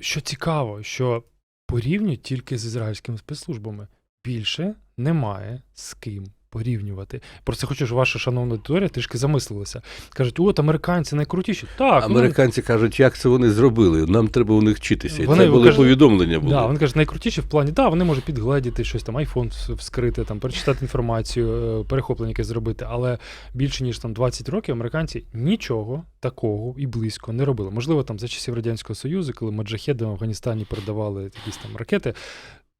що цікаво, що порівнюють тільки з ізраїльськими спецслужбами. Більше немає з ким порівнювати. Просто хочу, щоб ваша шановна аудиторія трішки замислилася. Кажуть, от американці найкрутіші. Так, ну, Американці кажуть, як це вони зробили. Нам треба у них вчитися. Вони це були кажуть- повідомлення. Були. Да, вони кажуть, найкрутіші в плані, да, вони можуть підгледіти щось там, айфон вскрити, там, перечитати інформацію, е, перехоплення якесь зробити. Але більше ніж там 20 років американці нічого такого і близько не робили. Можливо, там за часів Радянського Союзу, коли маджахеди в Афганістані передавали якісь там ракети,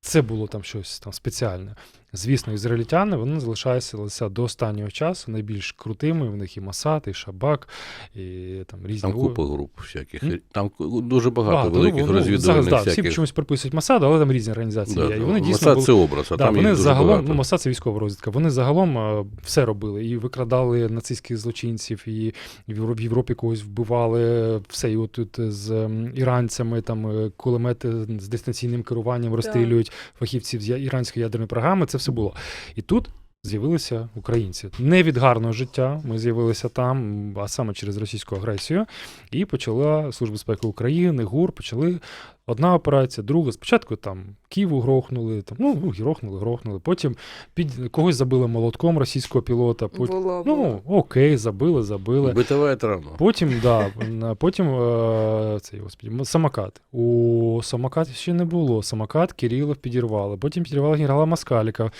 це було там щось там спеціальне. Звісно, ізраїльтяни вони залишалися до останнього часу найбільш крутими. В них і Масад, і Шабак, і там різні Там купа груп всяких. М? Там дуже багато Багато. великих Ну, ну, розвідувальних да, всяких. Всі чомусь приписують Масаду, але там різні організації Да, є. І вони дійсно Масад були... це образ, а Да, там їх вони дуже загалом, багато. ну, Масад це військова розвідка. Вони загалом е, все робили. І викрадали нацистських злочинців, і в Європі когось вбивали. Все, і от тут з іранцями там е, кулемети з дистанційним керуванням розстрілюють фахівців з іранської ядерної програми. Це все було. І тут. З'явилися українці не від гарного життя. Ми з'явилися там, а саме через російську агресію. І почала Служба безпеки України, ГУР, почали одна операція, друга. Спочатку там Києву грохнули, там, ну, ну, грохнули, грохнули. Потім під когось забили молотком російського пілота. Потім, Було, було. ну, окей, забили, забили. Битова травма. Потім, да, потім е, цей, господі, самокат. У самокаті ще не було. Самокат Кирилов підірвали. Потім підірвали генерала Маскаліка.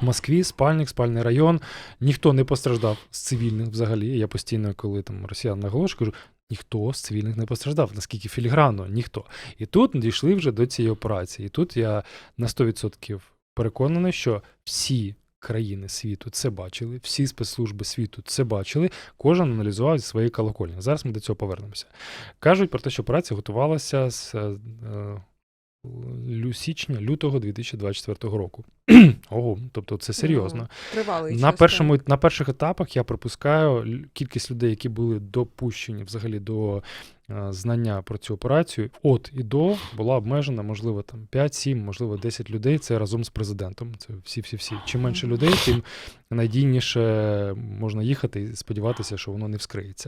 В Москві спальник, спальний район. Ніхто не постраждав з цивільних взагалі. Я постійно, коли там росіян наголошую, кажу, ніхто з цивільних не постраждав. Наскільки філігранно, ніхто. І тут дійшли вже до цієї операції. І тут я на 100% переконаний, що всі країни світу це бачили, всі спецслужби світу це бачили, кожен аналізував зі своєї колокольні. Зараз ми до цього повернемося. Кажуть про те, що операція готувалася з е, е, січня, лютого 2024 року. Ого, тобто це серйозно. Тривалий На, час, першому, на перших етапах я припускаю кількість людей, які були допущені взагалі до е, знання про цю операцію, от і до була обмежена, можливо, там 5-7, можливо, 10 людей. Це разом з президентом. Це всі-всі-всі. Чим менше людей, тим надійніше можна їхати і сподіватися, що воно не вскриється.